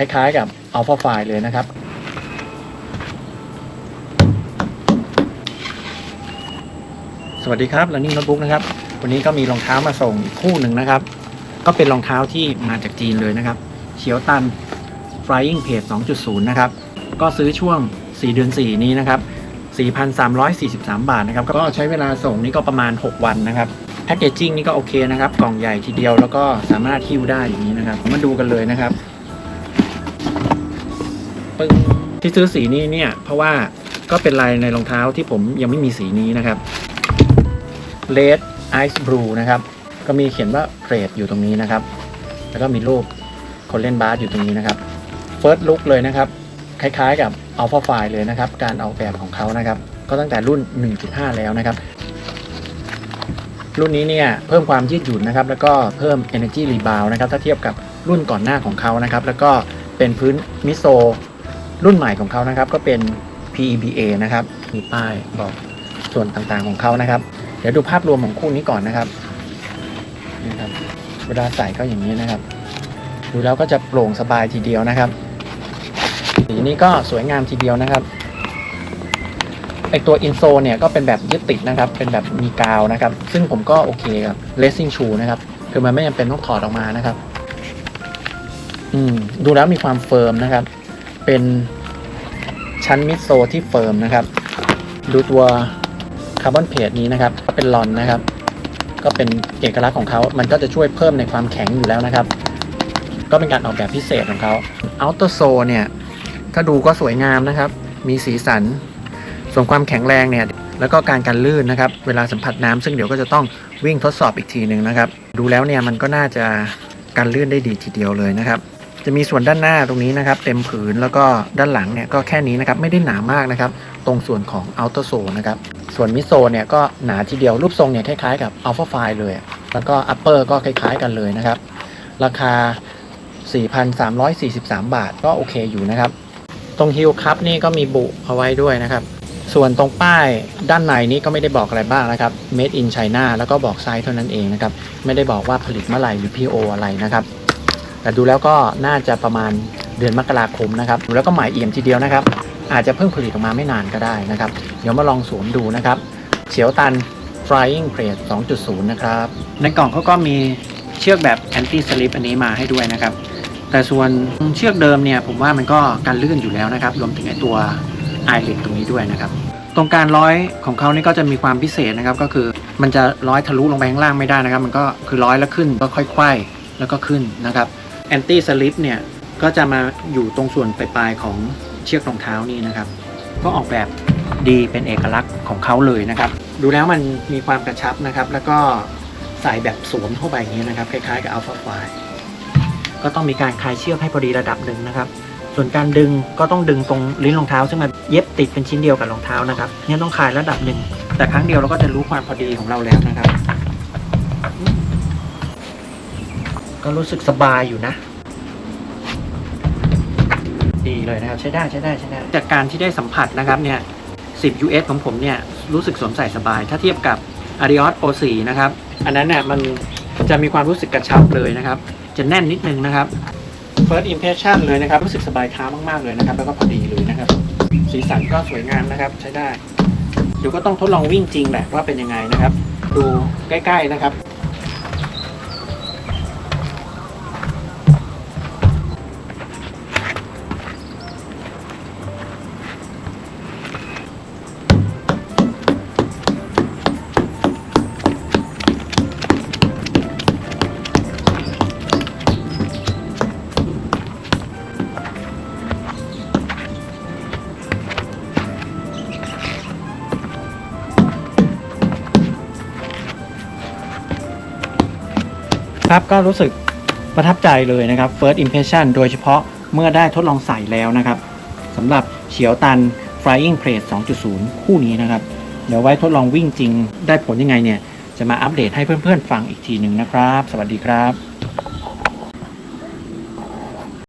คล้ายๆกับ Alpha f i เลยนะครับ สวัสดีครับแล้วนี่โน้ตบุ๊กนะครับ วันนี้ก็มีรองเท้ามาส่งอีกคู่หนึ่งนะครับ ก็เป็นรองเท้าที่มาจากจีนเลยนะครับเฉียวตัน Flying Page 2.0 นะครับ ก็ซื้อช่วง 4 เดือน 4 นี้นะครับ 4,343 บาทนะครับ ก็ใช้เวลาส่งนี่ก็ประมาณ 6 วันนะครับแพคเกจจิ้งนี่ก็โอเคนะครับ กล่องใหญ่ทีเดียวแล้วก็สามารถหิ้วได้อย่างนี้นะครับ มาดูกันเลยนะครับ ปึ้งที่ซื้อสีนี้เนี่ย เพราะว่าก็เป็นลายในรองเท้าที่ผมยังไม่มีสีนี้นะครับ Red Ice Blue นะครับ ก็มีเขียนว่าเกรดอยู่ตรงนี้นะครับ แล้วก็มีรูปคนเล่นบาสอยู่ตรงนี้นะครับ First Look เลยนะครับ คล้ายๆ กับ Alpha f i เลยนะครับ การออกแบบของเขานะครับ ก็ตั้งแต่รุ่น 1.5 แล้วนะครับ รุ่นนี้เนี่ยเพิ่มความยืดหยุ่นนะครับ แล้วก็เพิ่ม energy rebound นะครับ ถ้าเทียบกับรุ่นก่อนหน้าของเขานะครับ แล้วก็เป็นพื้นมิโซ รุ่นใหม่ของเขานะครับก็เป็น PEBA นะครับมีป้ายบอกส่วนต่างๆของเขานะครับ เดี๋ยวดูภาพรวมของคู่นี้ก่อนนะครับนี่ครับเวลาใส่ก็อย่างนี้นะครับ ดูแล้วก็จะโปร่งสบายทีเดียวนะครับสีนี้ก็สวยงามทีเดียวนะครับไอตัวอินโซเนี่ยก็เป็นแบบยึดติดนะครับ เป็นแบบมีกาวนะครับ ซึ่งผมก็โอเคกับเลสซิ่งชูนะครับ คือมันไม่จำเป็นต้องถอดออกมานะครับ อืม ดูแล้วมีความเฟิร์มนะครับ เป็น ชั้นมิดโซที่เฟิร์มนะครับ ดูตัวคาร์บอนเพจนี้นะครับก็เป็นลอนนะครับ ก็เป็นเอกลักษณ์ของเขา มันก็จะช่วยเพิ่มในความแข็งอยู่แล้วนะครับ ก็เป็นการออกแบบพิเศษของเขาอัลโตโซเนี่ยถ้าดูก็สวยงามนะครับ มีสีสัน ส่วนความแข็งแรงเนี่ย แล้วก็การกันลื่นนะครับ เวลาสัมผัสน้ำซึ่งเดี๋ยวก็จะต้องวิ่งทดสอบอีกทีหนึ่งนะครับ ดูแล้วเนี่ยมันก็น่าจะกันลื่นได้ดีทีเดียวเลยนะครับ จะมีส่วนด้านหน้าตรงนี้นะครับ เต็มผืนแล้วก็ด้านหลังเนี่ยก็แค่นี้นะครับไม่ได้หนามากนะครับ ตรงส่วนของอัลโตโซนะครับ ส่วนมิโซเนี่ยก็หนาทีเดียวรูปทรงเนี่ยคล้ายๆกับอัลฟาไฟเลย แล้วก็อัปเปอร์ก็คล้ายๆกันเลยนะครับ ราคา 4,343 บาทก็โอเคอยู่นะครับ ตรงฮิลคัพนี่ก็มีบุเอาไว้ด้วยนะครับ ส่วนตรงป้ายด้านในนี้ก็ไม่ได้บอกอะไรบ้างนะครับ made in China แล้วก็บอกไซส์เท่านั้นเองนะครับ ไม่ได้บอกว่าผลิตเมื่อไหร่หรือ PO อะไรนะครับ แต่ดูแล้วก็น่าจะประมาณเดือนมกราคมนะครับแล้วก็หมายเอี่ยมทีเดียวนะครับ อาจจะเพิ่งผลิตออกมาไม่นานก็ได้นะครับ เดี๋ยวมาลองสวมดูนะครับเฉียวตัน Flying Plate 2.0 นะครับ ในกล่องเขาก็มีเชือกแบบ anti slip อันนี้มาให้ด้วยนะครับ แต่ส่วนเชือกเดิมเนี่ยผมว่ามันก็กันลื่นอยู่แล้วนะครับ รวมถึงไอตัวไอเล็ตตรงนี้ด้วยนะครับ ตรงการร้อยของเขานี่ก็จะมีความพิเศษนะครับ ก็คือมันจะร้อยทะลุลงไปข้างล่างไม่ได้นะครับ มันก็คือร้อยแล้วขึ้นก็ค่อยไขว้แล้วก็ขึ้นนะครับ แอนตี้สลิปเนี่ยก็จะมาอยู่ตรงส่วนปลายๆของเชือกรองเท้านี่นะครับ ก็ออกแบบดีเป็นเอกลักษณ์ของเขาเลยนะครับ ดูแล้วมันมีความกระชับนะครับ แล้วก็ใส่แบบสวมเข้าไปอย่างนี้นะครับ คล้ายๆกับอัลฟาไฟก็ต้องมีการคลายเชือกให้พอดีระดับหนึ่งนะครับ ส่วนการดึงก็ต้องดึงตรงลิ้นรองเท้า ซึ่งมันเย็บติดเป็นชิ้นเดียวกับรองเท้านะครับเนี่ยต้องคลายระดับหนึ่งแต่ครั้งเดียวเราก็จะรู้ความพอดีของเราแล้วนะครับ ก็รู้สึกสบายอยู่นะ ดีเลยนะครับ ใช้ได้ใช้ได้ใช้ได้ จากการที่ได้สัมผัสนะครับเนี่ย 10 US ของผมเนี่ย รู้สึกสวมใส่สบาย ถ้าเทียบกับ Adios O4 นะครับ อันนั้นเนี่ยมันจะมีความรู้สึกกระชับเลยนะครับ จะแน่นนิดนึงนะครับ First impression เลยนะครับ รู้สึกสบายเท้ามากๆเลยนะครับ แล้วก็พอดีเลยนะครับ สีสันก็สวยงามนะครับ ใช้ได้เดี๋ยวก็ต้องทดลองวิ่งจริงแหละว่าเป็นยังไงนะครับ ดูใกล้ ๆนะครับ ครับก็รู้สึกประทับใจเลยนะครับ first impression โดยเฉพาะเมื่อได้ทดลองใส่แล้วนะครับสำหรับเฉียวตัน flying plate 2.0 คู่นี้นะครับ เดี๋ยวไว้ทดลองวิ่งจริงได้ผลยังไงเนี่ย จะมาอัปเดตให้เพื่อนๆฟังอีกทีหนึ่งนะครับ สวัสดีครับ